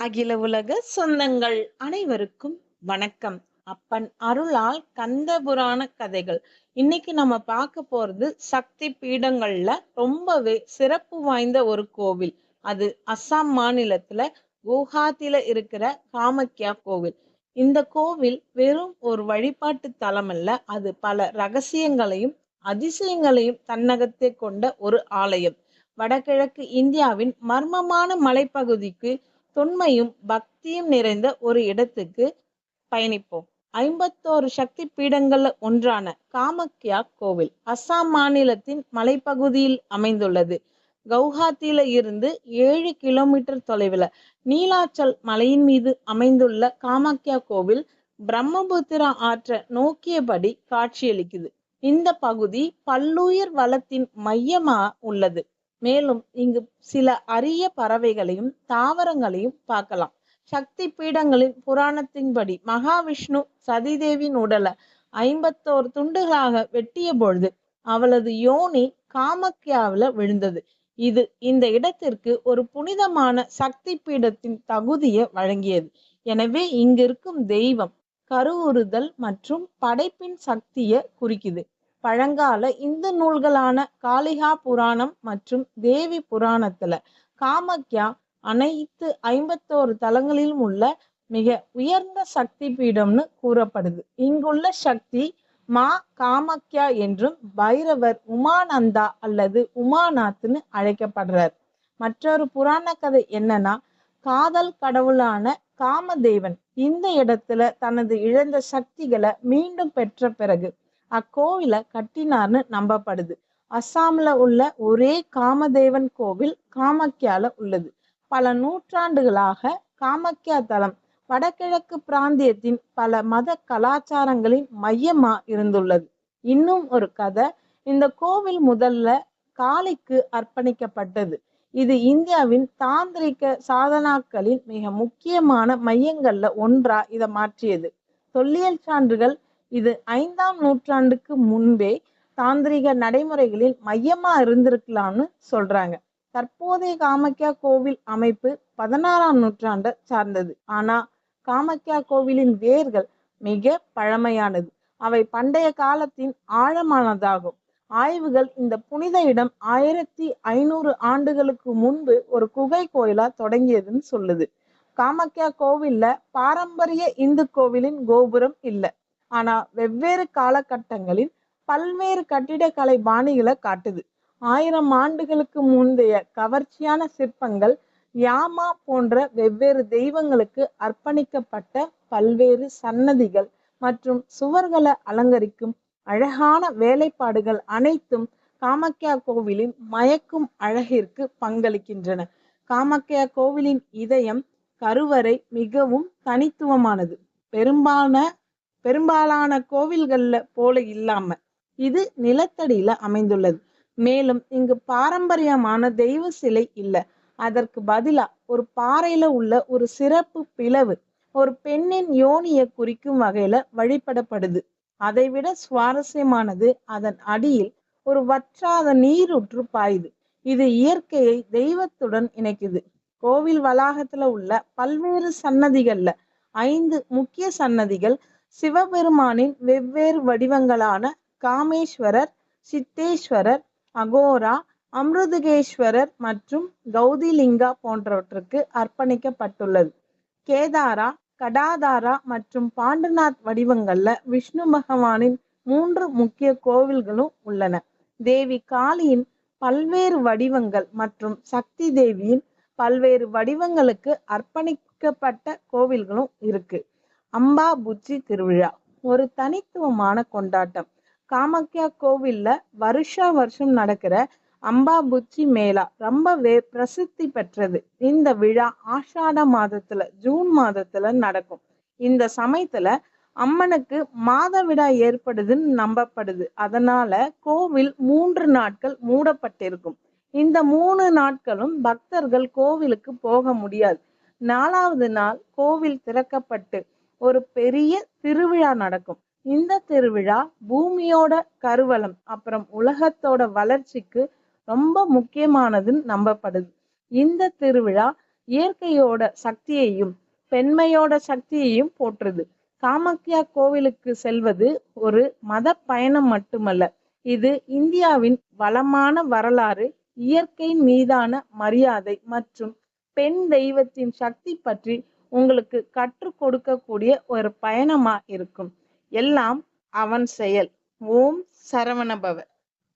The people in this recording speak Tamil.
அகில உலக சொந்தங்கள் அனைவருக்கும் வணக்கம். அப்பன் அருளால் கந்த புராண கதைகள். இன்னைக்கு நம்ம பார்க்க போறது சக்தி பீடங்கள்ல ரொம்பவே சிறப்பு வாய்ந்த ஒரு கோவில். அது அஸ்ஸாம் மாநிலத்துல குவஹாத்தில இருக்கிற காமக்யா கோவில். இந்த கோவில் வெறும் ஒரு வழிபாட்டு தலம் அல்ல அது பல ரகசியங்களையும் அதிசயங்களையும் தன்னகத்தே கொண்ட ஒரு ஆலயம். வடகிழக்கு இந்தியாவின் மர்மமான மலைப்பகுதிக்கு தொன்மையும் பக்தியும் நிறைந்த ஒரு இடத்துக்கு பயணிப்போம். ஐம்பத்தோரு சக்தி பீடங்கள்ல ஒன்றான காமக்யா கோவில் அஸ்ஸாம் மாநிலத்தின் மலைப்பகுதியில் அமைந்துள்ளது. கவுஹாத்தியில இருந்து ஏழு கிலோமீட்டர் தொலைவில் நீலாச்சல் மலையின் மீது அமைந்துள்ள காமாக்யா கோவில் பிரம்மபுத்திரா ஆற்ற நோக்கியபடி காட்சியளிக்குது. இந்த பகுதி பல்லுயிர் வளத்தின் மையமா உள்ளது. மேலும் இங்கு சில அரிய பறவைகளையும் தாவரங்களையும் பார்க்கலாம். சக்தி பீடங்களின் புராணத்தின்படி மகாவிஷ்ணு சதிதேவியின் உடலை ஐம்பத்தோரு துண்டுகளாக வெட்டிய பொழுது அவளது யோனி காமக்யாவில விழுந்தது. இது இந்த இடத்திற்கு ஒரு புனிதமான சக்தி பீடத்தின் தகுதியை வழங்கியது. எனவே இங்கிருக்கும் தெய்வம் கருவுறுதல் மற்றும் படைப்பின் சக்தியை குறிக்குது. பழங்கால இந்து நூல்களான காளிகா புராணம் மற்றும் தேவி புராணத்துல காமக்யா அனைத்து ஐம்பத்தோரு தலங்களிலும் உள்ள மிக உயர்ந்த சக்தி பீடம்னு கூறப்படுது. இங்குள்ள சக்தி மா காமக்யா என்றும் பைரவர் உமானந்தா அல்லது உமாநாத்னு அழைக்கப்படுறார். மற்றொரு புராண கதை என்னன்னா காதல் கடவுளான காமதேவன் இந்த இடத்துல தனது இழந்த சக்திகளை மீண்டும் பெற்ற பிறகு அக்கோவிலை கட்டினார்னு நம்பப்படுது. அஸ்ஸாம்ல உள்ள ஒரே காமதேவன் கோவில் காமக்கியால உள்ளது. பல நூற்றாண்டுகளாக காமக்கியா தலம் வடகிழக்கு பிராந்தியத்தின் பல மத கலாச்சாரங்களின் மையமா இருந்துள்ளது. இன்னும் ஒரு கதை. இந்த கோவில் முதல்ல காளிக்கு அர்ப்பணிக்கப்பட்டது. இது இந்தியாவின் தாந்திரிக சாதனாக்களின் மிக முக்கியமான மையங்கள்ல ஒன்றா இதை மாற்றியது. தொல்லியல் சான்றுகள் இது ஐந்தாம் நூற்றாண்டுக்கு முன்பே தாந்திரிக நடைமுறைகளில் மையமா இருந்திருக்கலாம்னு சொல்றாங்க. தற்போதைய காமக்யா கோவில் அமைப்பு பதினாறாம் நூற்றாண்டை சார்ந்தது. ஆனா காமக்யா கோவிலின் வேர்கள் மிக பழமையானது. அவை பண்டைய காலத்தின் ஆழமானதாகும். ஆய்வுகள் இந்த புனித இடம் ஆயிரத்தி ஐநூறு ஆண்டுகளுக்கு முன்பு ஒரு குகை கோயிலா தொடங்கியதுன்னு சொல்லுது. காமக்யா கோவில்ல பாரம்பரிய இந்து கோவிலின் கோபுரம் இல்லை. ஆனா வெவ்வேறு காலகட்டங்களில் பல்வேறு கட்டிடக்கலை பாணிகளை காட்டுது. ஆயிரம் ஆண்டுகளுக்கு முந்தைய கவர்ச்சியான சிற்பங்கள் யாமா போன்ற வெவ்வேறு தெய்வங்களுக்கு அர்ப்பணிக்கப்பட்ட பல்வேறு சன்னதிகள் மற்றும் சுவர்களை அலங்கரிக்கும் அழகான வேலைப்பாடுகள் அனைத்தும் காமக்யா கோவிலின் மயக்கும் அழகிற்கு பங்களிக்கின்றன. காமக்யா கோவிலின் இதயம் கருவறை மிகவும் தனித்துவமானது. பெரும்பாலான பெரும்பாலான கோவில்கள்ல போல இல்லாம இது நிலத்தடியில அமைந்துள்ளது. மேலும் இங்கு பாரம்பரியமான தெய்வ சிலை இல்ல. அதற்கு பதிலா ஒரு பாறையில உள்ள ஒரு சிறப்பு பிளவு ஒரு பெண்ணின் யோனியை குறிக்கும் வகையில வழிபடப்படுது. அதைவிட சுவாரஸ்யமானது அதன் அடியில் ஒரு வற்றாத நீரூற்று பாயுது. இது இயற்கையை தெய்வத்துடன் இணைக்குது. கோவில் வளாகத்துல உள்ள பல்வேறு சன்னதிகள்ல ஐந்து முக்கிய சன்னதிகள் சிவபெருமானின் வெவ்வேறு வடிவங்களான காமேஸ்வரர் சித்தேஸ்வரர் அகோரா அமிருதகேஸ்வரர் மற்றும் கௌதிலிங்கா போன்றவற்றுக்கு அர்ப்பணிக்கப்பட்டுள்ளது. கேதாரா கடாதாரா மற்றும் பாண்டநாத் வடிவங்கள்ல விஷ்ணு பகவானின் மூன்று முக்கிய கோவில்களும் உள்ளன. தேவி காளியின் பல்வேறு வடிவங்கள் மற்றும் சக்தி தேவியின் பல்வேறு வடிவங்களுக்கு அர்ப்பணிக்கப்பட்ட கோவில்களும் இருக்கு. அம்பா புச்சி திருவிழா ஒரு தனித்துவமான கொண்டாட்டம். காமக்யா கோவில்ல வருஷா வருஷம் நடக்கிற அம்பா புச்சி மேளா ரொம்பவே பிரசித்தி பெற்றது. இந்த விழா ஆஷாட மாதத்துல ஜூன் மாதத்துல நடக்கும். இந்த சமயத்துல அம்மனுக்கு மாதவிடா ஏற்படுதுன்னு நம்பப்படுது. அதனால கோவில் மூன்று நாட்கள் மூடப்பட்டிருக்கும். இந்த மூணு நாட்களும் பக்தர்கள் கோவிலுக்கு போக முடியாது. நாலாவது நாள் கோவில் திறக்கப்பட்டு ஒரு பெரிய திருவிழா நடக்கும். இந்த திருவிழா பூமியோட கருவளம் அப்புறம் உலகத்தோட வளர்ச்சிக்கு ரொம்ப முக்கியமானதுன்னு நம்பப்படுது. இந்த திருவிழா இயற்கையோட சக்தியையும் பெண்மையோட சக்தியையும் போற்றுது. காமாக்யா கோவிலுக்கு செல்வது ஒரு மத பயணம் மட்டுமல்ல இது இந்தியாவின் வளமான வரலாறு இயற்கை மீதான மரியாதை மற்றும் பெண் தெய்வத்தின் சக்தி பற்றி உங்களுக்கு கற்றுக் கொடுக்கக்கூடிய ஒரு பயணமா இருக்கும். எல்லாம் அவன் செயல். ஓம் சரவணபவ.